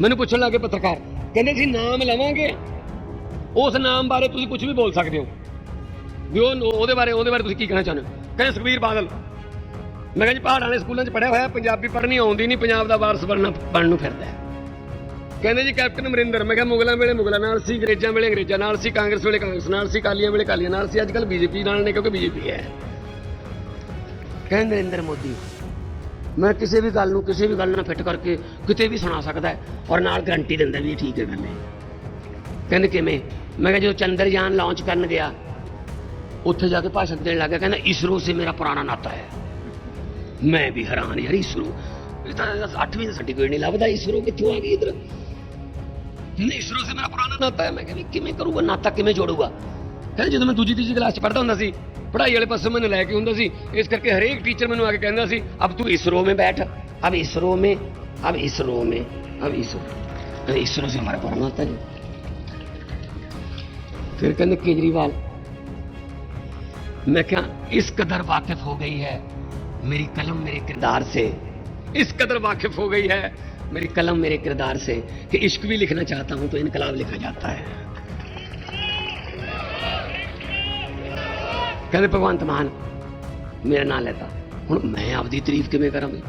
ਮੈਨੂੰ ਪੁੱਛਣ ਲੱਗੇ ਪੱਤਰਕਾਰ। ਕਹਿੰਦੇ ਸੀ ਨਾਮ ਲਵਾਂਗੇ। ਉਸ ਨਾਮ ਬਾਰੇ ਤੁਸੀਂ ਕੁਝ ਵੀ ਬੋਲ ਸਕਦੇ ਹੋ। ਵੀ ਉਹ ਉਹਦੇ ਬਾਰੇ ਉਹਦੇ ਬਾਰੇ ਤੁਸੀਂ ਕੀ ਕਹਿਣਾ ਚਾਹੁੰਦੇ ਹੋ? ਕਹਿੰਦੇ ਸੁਖਬੀਰ ਬਾਦਲ, ਮੈਂ ਕਿਹਾ ਜੀ ਪਹਾੜਾਂ ਵਾਲੇ ਸਕੂਲਾਂ 'ਚ ਪੜਿਆ ਹੋਇਆ, ਪੰਜਾਬੀ ਪੜ੍ਹਨੀ ਆਉਂਦੀ ਨਹੀਂ, ਪੰਜਾਬ ਦਾ ਵਾਰਸ ਬਣਨਾ ਬਣਨ ਨੂੰ ਫਿਰਦਾ ਕਹਿੰਦੇ ਜੀ ਕੈਪਟਨ ਅਮਰਿੰਦਰ, ਮੈਂ ਕਿਹਾ ਮੁਗਲਾਂ ਵੇਲੇ ਮੁਗਲਾਂ, ਨਾਲ ਸੀ ਅੰਗਰੇਜ਼ਾਂ ਵੇਲੇ ਅੰਗਰੇਜ਼ਾਂ, ਨਾਲ ਸੀ ਕਾਂਗਰਸ ਵੇਲੇ ਕਾਂਗਰਸ, ਨਾਲ ਸੀ ਕਾਲੀਆਂ ਵੇਲੇ ਕਾਲੀਆਂ ਨਾਲ ਸੀ ਅੱਜ ਕੱਲ ਬੀਜੇਪੀ ਨਾਲ ਨੇ, ਕਿਉਂਕਿ ਬੀਜੇਪੀ ਹੈ। ਕਹਿੰਦੇ ਨਰਿੰਦਰ ਮੋਦੀ ਮੈਂ ਕਿਸੇ ਵੀ ਗੱਲ ਨੂੰ, ਕਿਸੇ ਵੀ ਗੱਲ ਨਾਲ ਫਿੱਟ ਕਰਕੇ ਕਿਤੇ ਵੀ ਸੁਣਾ ਸਕਦਾ ਹੈ ਔਰ ਨਾਲ ਗਰੰਟੀ ਦਿੰਦਾ ਵੀ ਇਹ ਠੀਕ ਹੈ ਗੱਲ ਹੈ। ਕਹਿੰਦੇ ਕਿਵੇਂ? ਮੈਂ ਕਿਹਾ ਜਦੋਂ ਚੰਦਰਯਾਨ ਲਾਂਚ ਕਰਨ ਗਿਆ, ਉੱਥੇ ਜਾ ਕੇ ਭਾਸ਼ਣ ਦੇਣ ਲੱਗਾ ਕਹਿੰਦਾ ਇਸਰੋ ਸੇ ਮੇਰਾ ਪੁਰਾਣਾ ਨਾਤਾ ਹੈ। ਮੈਂ ਵੀ ਹੈਰਾਨ ਯਾਰ ਇਸਰੋ। ਇਹ ਤਾਂ 8ਵੀਂ ਦਾ ਸਰਟੀਫਿਕੇਟ ਨਹੀਂ ਲੱਭਦਾ, ਇਸਰੋ ਕਿੱਥੋਂ ਆ ਗਈ ਇਧਰ? ਨਹੀਂ ਇਸਰੋ ਸੇ ਮੇਰਾ ਪੁਰਾਣਾ ਨਾਤਾ ਹੈ। ਮੈਂ ਕਿਹਾ ਵੀ ਕਿਵੇਂ ਕਰੂਗਾ? ਨਾਤਾ ਕਿਵੇਂ ਜੋੜੂਗਾ? ਕਹਿੰਦਾ ਜਦੋਂ ਮੈਂ ਦੂਜੀ ਤੀਜੀ ਕਲਾਸ ਚ ਪੜ੍ਹਦਾ ਹੁੰਦਾ ਸੀ ਪੜ੍ਹਾਈ ਵਾਲੇ ਪਾਸੇ ਮੈਨੂੰ ਲੈ ਕੇ ਹੁੰਦਾ ਸੀ ਇਸ ਕਰਕੇ ਹਰੇਕ ਟੀਚਰ ਮੈਨੂੰ ਆ ਕੇ ਕਹਿੰਦਾ ਸੀ ਅਬ ਤੂੰ ਇਸਰੋ में बैठ अब इसरो में अब इसरो में अब इसरो इसरो से हमारा पुराना नाता है फिर कहते केजरीवाल मैं क्या इस कदर वाकिफ हो गई है मेरी कलम मेरे किरदार से इस कदर वाकिफ हो गई है मेरी कलम मेरे किरदार से कि इश्क भी लिखना चाहता हूं तो इनकलाब लिखा जाता है ਕਹਿੰਦੇ ਭਗਵੰਤ ਮਾਨ ਮੇਰਾ ਨਾਂ ਲੈਤਾ। ਹੁਣ ਮੈਂ ਆਪਦੀ ਤਾਰੀਫ ਕਿਵੇਂ ਕਰਾਂ ਵੀ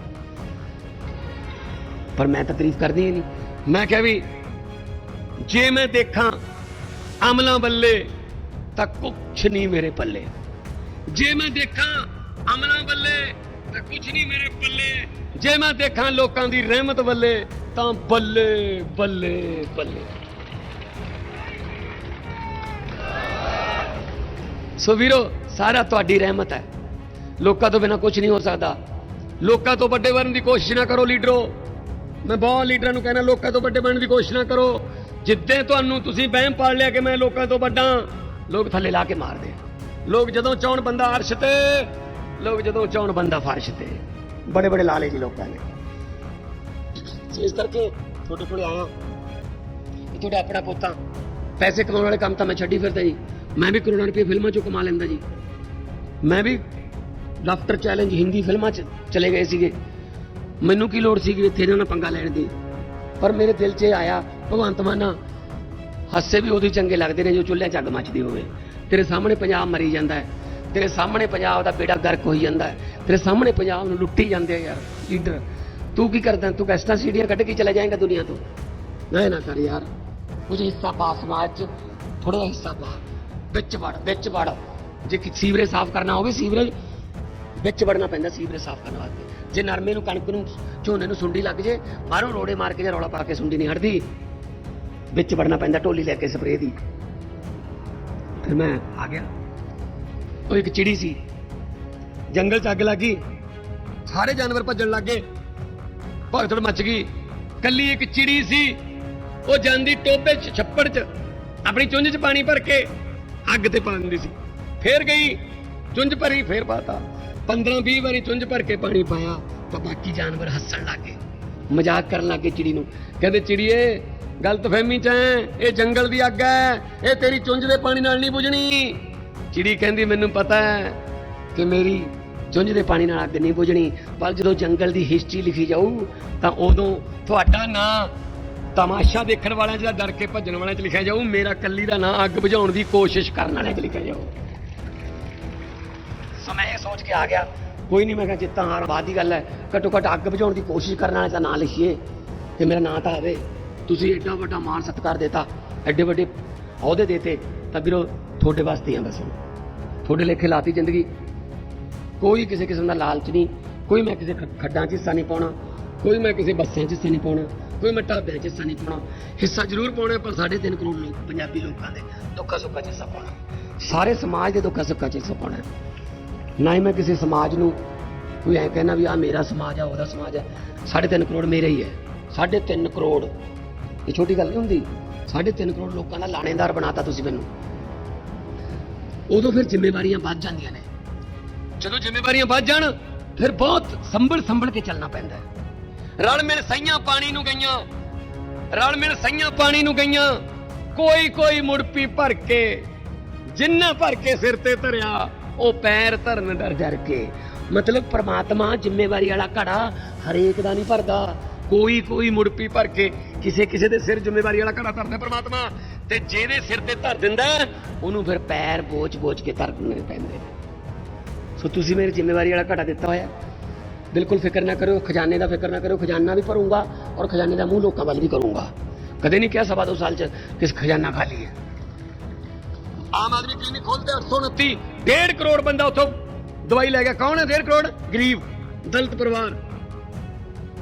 ਪਰ ਮੈਂ ਤਾਂ ਤਾਰੀਫ ਕਰਦੀ ਹੀ ਨਹੀਂ। ਮੈਂ ਕਿਹਾ ਵੀ, ਜੇ ਮੈਂ ਦੇਖਾਂ ਅਮਲਾਂ ਬੱਲੇ ਤਾਂ ਕੁਛ ਨਹੀਂ ਮੇਰੇ ਪੱਲੇ। ਜੇ ਮੈਂ ਦੇਖਾਂ ਅਮਲਾਂ ਬੱਲੇ ਤਾਂ ਕੁਛ ਨਹੀਂ ਮੇਰੇ ਪੱਲੇ। ਜੇ ਮੈਂ ਦੇਖਾਂ ਲੋਕਾਂ ਦੀ ਰਹਿਮਤ ਬੱਲੇ ਤਾਂ ਬੱਲੇ ਬੱਲੇ ਬੱਲੇ। ਸੋ ਵੀਰੋ, ਸਾਰਾ ਤੁਹਾਡੀ ਰਹਿਮਤ ਹੈ। ਲੋਕਾਂ ਤੋਂ ਬਿਨਾ ਕੁਝ ਨਹੀਂ ਹੋ ਸਕਦਾ। ਲੋਕਾਂ ਤੋਂ ਵੱਡੇ ਬਣਨ ਦੀ ਕੋਸ਼ਿਸ਼ ਨਾ ਕਰੋ ਲੀਡਰੋ। ਮੈਂ ਬਹੁਤ ਲੀਡਰਾਂ ਨੂੰ ਕਹਿਣਾ ਲੋਕਾਂ ਤੋਂ ਵੱਡੇ ਬਣਨ ਦੀ ਕੋਸ਼ਿਸ਼ ਨਾ ਕਰੋ। ਜਿੱਦਾਂ ਤੁਹਾਨੂੰ ਤੁਸੀਂ ਵਹਿਮ ਪਾਲ ਲਿਆ ਕਿ ਮੈਂ ਲੋਕਾਂ ਤੋਂ ਵੱਡਾ, ਲੋਕ ਥੱਲੇ ਲਾ ਕੇ ਮਾਰਦੇ ਲੋਕ ਜਦੋਂ ਚਾਹਣ ਬੰਦਾ ਅਰਸ਼ ਤੇ, ਲੋਕ ਜਦੋਂ ਚਾਹਣ ਬੰਦਾ ਫਰਸ਼ ਤੇ। ਬੜੇ ਬੜੇ ਲਾਲੇ ਜੀ ਲੋਕਾਂ ਨੇ ਇਸ ਕਰਕੇ ਤੁਹਾਡੇ ਕੋਲ ਆਇਆ। ਇਹ ਤੁਹਾਡਾ ਆਪਣਾ ਪੋਤਾ। ਪੈਸੇ ਕਮਾਉਣ ਵਾਲੇ ਕੰਮ ਤਾਂ ਮੈਂ ਛੱਡੀ ਫਿਰਦਾ ਜੀ। ਮੈਂ ਵੀ ਕਰੋੜਾਂ ਰੁਪਏ ਫਿਲਮਾਂ ਚੋਂ ਕਮਾ ਲੈਂਦਾ ਜੀ। ਮੈਂ ਵੀ ਡਾਕਟਰ ਚੈਲੰਜ ਹਿੰਦੀ ਫਿਲਮਾਂ 'ਚ ਚਲੇ ਗਏ ਸੀਗੇ। ਮੈਨੂੰ ਕੀ ਲੋੜ ਸੀਗੀ ਇੱਥੇ ਇਹਨਾਂ ਨਾਲ ਪੰਗਾ ਲੈਣ ਦੀ? ਪਰ ਮੇਰੇ ਦਿਲ 'ਚ ਇਹ ਆਇਆ, ਭਗਵੰਤ ਮਾਨਾ ਹਾਸੇ ਵੀ ਉਹਦੇ ਚੰਗੇ ਲੱਗਦੇ ਨੇ, ਜੋ ਚੁੱਲ੍ਹੇ 'ਚ ਅੱਗ ਮੱਚਦੀ ਹੋਵੇ। ਤੇਰੇ ਸਾਹਮਣੇ ਪੰਜਾਬ ਮਰੀ ਜਾਂਦਾ ਹੈ। ਤੇਰੇ ਸਾਹਮਣੇ ਪੰਜਾਬ ਦਾ ਬੇੜਾ ਗਰਕ ਹੋਈ ਜਾਂਦਾ ਹੈ। ਤੇਰੇ ਸਾਹਮਣੇ ਪੰਜਾਬ ਨੂੰ ਲੁੱਟੀ ਜਾਂਦੇ ਆ ਯਾਰ, ਲੀਡਰ। ਤੂੰ ਕੀ ਕਰਦਾ? ਤੂੰ ਕੈਸਟਾਂ ਸੀੜੀਆਂ ਕੱਢ ਕੇ ਚਲਾ ਜਾਏਗਾ ਦੁਨੀਆ ਤੋਂ। ਨਾ ਨਾ ਕਰ ਯਾਰ। ਕੁਝ ਹਿੱਸਾ ਪਾ ਸਮਾਜ 'ਚ ਥੋੜਾ ਜਿਹਾ ਹਿੱਸਾ ਪਾ। ਵਿੱਚ ਵੜ ਵਿੱਚ ਵੜ। ਜੇ ਕਿ ਸੀਵਰੇਜ ਸਾਫ਼ ਕਰਨਾ ਹੋਵੇ, ਸੀਵਰੇਜ ਵਿੱਚ ਵੜਨਾ ਪੈਂਦਾ, ਸੀਵਰੇਜ ਸਾਫ਼ ਕਰਨ ਵਾਸਤੇ। ਜੇ ਨਰਮੇ ਨੂੰ, ਕਣਕ ਨੂੰ, ਝੋਨੇ ਨੂੰ ਸੁੰਡੀ ਲੱਗ ਜੇ, ਬਾਹਰੋਂ ਰੋੜੇ ਮਾਰ ਕੇ ਜਾਂ ਰੌਲਾ ਪਾ ਕੇ ਸੁੰਡੀ ਨਹੀਂ ਹਟਦੀ, ਵਿੱਚ ਵੜਨਾ ਪੈਂਦਾ ਢੋਲੀ ਲੈ ਕੇ ਸਪਰੇਅ ਦੀ। ਫਿਰ ਮੈਂ ਆ ਗਿਆ। ਉਹ ਇੱਕ ਚਿੜੀ ਸੀ। ਜੰਗਲ 'ਚ ਅੱਗ ਲੱਗੀ ਸਾਰੇ ਜਾਨਵਰ ਭੱਜਣ ਲੱਗੇ ਭਗਦੜ ਮੱਚ ਗਈ। ਕੱਲੀ ਇੱਕ ਚਿੜੀ ਸੀ। ਉਹ ਜਾਂਦੀ ਟੋਬੇ 'ਚ, ਛੱਪੜ 'ਚ, ਆਪਣੀ ਚੁੰਝ 'ਚ ਪਾਣੀ ਭਰ ਕੇ। ਅੱਗ ਤੇ ਪਾ ਦਿੰਦੀ ਸੀ। ਫੇਰ ਗਈ, ਚੁੰਝ ਭਰੀ, ਫੇਰ ਪਾਤਾ 15 20 ਵਾਰੀ ਚੁੰਝ ਭਰ ਕੇ ਪਾਣੀ ਪਾਇਆ, ਤਾਂ ਬਾਕੀ ਜਾਨਵਰ ਹੱਸਣ ਲੱਗੇ ਮਜ਼ਾਕ ਕਰਨ ਲੱਗੇ ਚਿੜੀ ਨੂੰ। ਕਹਿੰਦੇ, ਚਿੜੀਏ ਗਲਤਫਹਿਮੀ ਚ ਐ, ਇਹ ਜੰਗਲ ਦੀ ਅੱਗ ਹੈ ਇਹ ਤੇਰੀ ਚੁੰਝ ਦੇ ਪਾਣੀ ਨਾਲ ਨਹੀਂ ਬੁਝਣੀ। ਚਿੜੀ ਕਹਿੰਦੀ, ਮੈਨੂੰ ਪਤਾ ਹੈ ਕਿ ਮੇਰੀ ਚੁੰਝ ਦੇ ਪਾਣੀ ਨਾਲ ਅੱਗ ਨਹੀਂ ਬੁਝਣੀ, ਪਰ ਜਦੋਂ ਜੰਗਲ ਦੀ ਹਿਸਟਰੀ ਲਿਖੀ ਜਾਊ, ਤਾਂ ਉਦੋਂ ਤੁਹਾਡਾ ਨਾਂ ਤਮਾਸ਼ਾ ਦੇਖਣ ਵਾਲਿਆਂ 'ਚ ਜਾਂ ਡਰ ਕੇ ਭੱਜਣ ਵਾਲਿਆਂ 'ਚ ਲਿਖਿਆ ਜਾਊ, ਮੇਰਾ ਕੱਲੀ ਦਾ ਨਾਂ ਅੱਗ ਬੁਝਾਉਣ ਦੀ ਕੋਸ਼ਿਸ਼ ਕਰਨ ਵਾਲਿਆਂ 'ਚ ਲਿਖਿਆ ਜਾਊ। ਸੋ ਮੈਂ ਇਹ ਸੋਚ ਕੇ ਆ ਗਿਆ। ਕੋਈ ਨਹੀਂ ਮੈਂ ਕਿਹਾ ਜਿੱਤਾਂ ਹਾਰ ਬਾਅਦ ਦੀ ਗੱਲ ਹੈ। ਘੱਟੋ ਘੱਟ ਅੱਗ ਬੁਝਾਉਣ ਦੀ ਕੋਸ਼ਿਸ਼ ਕਰਨ ਵਾਲਿਆਂ ਦਾ ਨਾਂ ਲਿਖੀਏ। ਤੇ ਮੇਰਾ ਨਾਂ ਤਾਂ ਆਵੇ। ਤੁਸੀਂ ਐਡਾ ਵੱਡਾ ਮਾਣ ਸਤਿਕਾਰ ਦਿੱਤਾ, ਐਡੇ ਵੱਡੇ ਅਹੁਦੇ ਦੇਤੇ, ਤਾਂ ਵੀਰੋ, ਤੁਹਾਡੇ ਵਾਸਤੇ ਹੀ ਆ ਬਸ ਤੁਹਾਡੇ ਲੇਖੇ ਲਾਤੀ ਜ਼ਿੰਦਗੀ। ਕੋਈ ਕਿਸੇ ਕਿਸਮ ਦਾ ਲਾਲਚ ਨਹੀਂ। ਕੋਈ ਮੈਂ ਕਿਸੇ ਖੱਡਾਂ 'ਚ ਹਿੱਸਾ ਨਹੀਂ ਪਾਉਣਾ। ਕੋਈ ਮੈਂ ਕਿਸੇ ਬੱਸਾਂ 'ਚ ਹਿੱਸਾ ਨਹੀਂ ਪਾਉਣਾ। ਕੋਈ ਮੈਂ ਢਾਬਿਆਂ 'ਚ ਹਿੱਸਾ ਨਹੀਂ ਪਾਉਣਾ। ਹਿੱਸਾ ਜ਼ਰੂਰ ਪਾਉਣਾ ਪਰ ਸਾਢੇ ਤਿੰਨ ਕਰੋੜ ਲੋਕ, ਪੰਜਾਬੀ ਲੋਕਾਂ ਦੇ। ਦੁੱਖਾਂ ਸੁੱਖਾਂ 'ਚ ਹਿੱਸਾ ਪਾਉਣਾ। ਸਾਰੇ ਸਮਾਜ ਦੇ ਦੁੱਖਾਂ ਸੁੱਖਾਂ 'ਚ ਹਿੱਸਾ ਪਾਉਣਾ ਨਾ ਹੀ ਮੈਂ ਕਿਸੇ ਸਮਾਜ ਨੂੰ ਕੋਈ ਐ ਕਹਿਣਾ ਵੀ ਆ ਮੇਰਾ ਸਮਾਜ ਆ, ਉਹਦਾ ਸਮਾਜ ਹੈ ਸਾਢੇ ਤਿੰਨ ਕਰੋੜ ਮੇਰਾ ਹੀ ਹੈ। ਸਾਢੇ ਤਿੰਨ ਕਰੋੜ, ਇਹ ਛੋਟੀ ਗੱਲ ਨਹੀਂ ਹੁੰਦੀ। ਸਾਢੇ ਤਿੰਨ ਕਰੋੜ ਲੋਕਾਂ ਦਾ ਲਾਣੇਦਾਰ ਬਣਾਤਾ ਤੁਸੀਂ ਮੈਨੂੰ। ਉਦੋਂ ਫਿਰ ਜ਼ਿੰਮੇਵਾਰੀਆਂ ਵੱਧ ਜਾਂਦੀਆਂ ਨੇ। ਜਦੋਂ ਜ਼ਿੰਮੇਵਾਰੀਆਂ ਵੱਧ ਜਾਣ, ਫਿਰ ਬਹੁਤ ਸੰਭਲ ਸੰਭਲ ਕੇ ਚੱਲਣਾ ਪੈਂਦਾ ਹੈ। ਰਲ ਮਿਲ ਸਈਆਂ ਪਾਣੀ ਨੂੰ ਗਈਆਂ। ਰਲ ਮਿਲ ਸਈਆਂ ਪਾਣੀ ਨੂੰ ਗਈਆਂ। ਕੋਈ ਕੋਈ ਮੁੜਪੀ ਭਰ ਕੇ, ਜਿੰਨਾ ਭਰ ਕੇ ਸਿਰ ਤੇ ਧਰਿਆ, ਉਹ ਪੈਰ ਧਰਨ ਡਰ ਡਰ ਕੇ। ਮਤਲਬ ਪ੍ਰਮਾਤਮਾ ਜ਼ਿੰਮੇਵਾਰੀ ਵਾਲਾ ਘੜਾ ਹਰੇਕ ਦਾ ਨਹੀਂ ਭਰਦਾ। ਕੋਈ ਕੋਈ ਮੁੜਪੀ ਭਰ ਕੇ ਕਿਸੇ ਕਿਸੇ ਦੇ ਸਿਰ ਜ਼ਿੰਮੇਵਾਰੀ ਵਾਲਾ ਘੜਾ ਧਰਦਾ ਪ੍ਰਮਾਤਮਾ। ਤੇ ਜਿਹਦੇ ਸਿਰ ਤੇ ਧਰ ਦਿੰਦਾ ਉਹਨੂੰ ਫਿਰ ਪੈਰ ਬੋਝ-ਬੋਝ ਕੇ ਧਰਨੇ ਪੈਂਦੇ ਸੋ ਤੁਸੀਂ ਮੇਰੀ ਜ਼ਿੰਮੇਵਾਰੀ ਵਾਲਾ ਘੜਾ ਦਿੱਤਾ ਹੋਇਆ। ਬਿਲਕੁਲ ਫਿਕਰ ਨਾ ਕਰਿਓ, ਖਜ਼ਾਨੇ ਦਾ ਫਿਕਰ ਨਾ ਕਰਿਓ, ਖਜ਼ਾਨਾ ਵੀ ਭਰੂੰਗਾ ਔਰ ਖਜ਼ਾਨੇ ਦਾ ਮੂੰਹ ਲੋਕਾਂ ਵੱਲ ਵੀ ਕਰੂੰਗਾ। ਕਦੇ ਨਹੀਂ ਕਿਹਾ ਸਵਾ ਦੋ ਸਾਲ ਚ ਕਿਸ ਖਜ਼ਾਨਾ ਖਾਲੀ ਹੈ। ਆਮ ਆਦਮੀ ਕਲੀਨਿਕ ਖੋਲਦੇ 829 1.5 ਕਰੋੜ ਬੰਦਾ ਉੱਥੋਂ ਦਵਾਈ ਲੈ ਗਿਆ। ਕੌਣ ਹੈ 1.5 ਕਰੋੜ? ਗਰੀਬ, ਦਲਿਤ ਪਰਿਵਾਰ।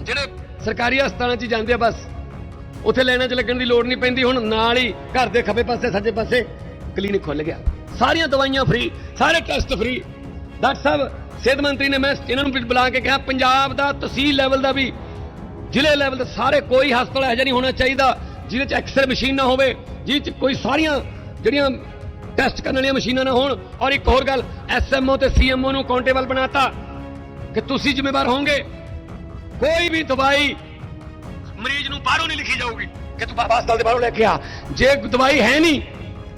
ਜਿਹੜੇ ਸਰਕਾਰੀ ਹਸਪਤਾਲਾਂ 'ਚ ਜਾਂਦੇ ਆ ਬਸ, ਉੱਥੇ ਲਾਈਨਾਂ 'ਚ ਲੱਗਣ ਦੀ ਲੋੜ ਨਹੀਂ ਪੈਂਦੀ। ਹੁਣ ਨਾਲ ਹੀ ਘਰ ਦੇ ਖੱਬੇ ਪਾਸੇ, ਸੱਜੇ ਪਾਸੇ ਕਲੀਨਿਕ ਖੁੱਲ ਗਿਆ। ਸਾਰੀਆਂ ਦਵਾਈਆਂ ਫ੍ਰੀ ਸਾਰੇ ਟੈਸਟ ਫ੍ਰੀ ਡਾਕਟਰ ਸਾਹਿਬ ਸਿਹਤ ਮੰਤਰੀ ਨੇ ਮੈਂ ਇਹਨਾਂ ਨੂੰ ਬੁਲਾ ਕੇ ਕਿਹਾ, ਪੰਜਾਬ ਦਾ ਤਹਿਸੀਲ ਲੈਵਲ ਦਾ ਵੀ, ਜ਼ਿਲ੍ਹੇ ਲੈਵਲ ਦੇ ਸਾਰੇ ਕੋਈ ਹਸਪਤਾਲ ਇਹੋ ਜਿਹਾ ਨਹੀਂ ਹੋਣਾ ਚਾਹੀਦਾ, ਜਿਹਦੇ 'ਚ ਐਕਸਰੇ ਮਸ਼ੀਨ ਨਾ ਹੋਵੇ, ਜਿਹਦੇ 'ਚ ਕੋਈ ਸਾਰੀਆਂ ਜਿਹੜੀਆਂ ਟੈਸਟ ਕਰਨ ਵਾਲੀਆਂ ਮਸ਼ੀਨਾਂ ਨਾ ਹੋਣ। ਔਰ ਇੱਕ ਹੋਰ ਗੱਲ ਐਸਐਮਓ ਤੇ ਸੀਐਮਓ ਨੂੰ ਕਾਊਂਟੇਬਲ ਬਣਾਤਾ, ਕਿ ਤੁਸੀਂ ਜ਼ਿੰਮੇਵਾਰ ਹੋਵੋਗੇ। ਕੋਈ ਵੀ ਦਵਾਈ ਮਰੀਜ਼ ਨੂੰ ਬਾਹਰੋਂ ਨਹੀਂ ਲਿਖੀ ਜਾਊਗੀ, ਕਿ ਤੂੰ ਹਸਪਤਾਲ ਦੇ ਬਾਹਰੋਂ ਲੈ ਕੇ ਆ। ਜੇ ਦਵਾਈ ਹੈ ਨਹੀਂ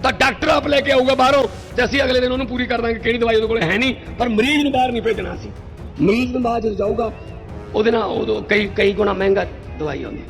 ਤਾਂ ਡਾਕਟਰ ਆਪ ਲੈ ਕੇ ਆਊਗਾ ਬਾਹਰੋਂ ਤੇ ਅਸੀਂ ਅਗਲੇ ਦਿਨ ਉਹਨੂੰ ਪੂਰੀ ਕਰ ਦਾਂਗੇ ਕਿਹੜੀ ਦਵਾਈ ਉਹਦੇ ਕੋਲ ਹੈ ਨਹੀਂ, ਪਰ ਮਰੀਜ਼ ਨੂੰ ਬਾਹਰ ਨਹੀਂ ਭੇਜਣਾ ਸੀ ਮਰੀਜ਼ ਨੂੰ ਬਾਹਰ ਜਦੋਂ ਜਾਊਗਾ, ਉਹਦੇ ਨਾਲ ਉਦੋਂ ਕਈ ਕਈ ਗੁਣਾ ਮਹਿੰਗਾ ਦਵਾਈ ਆਉਂਦੀ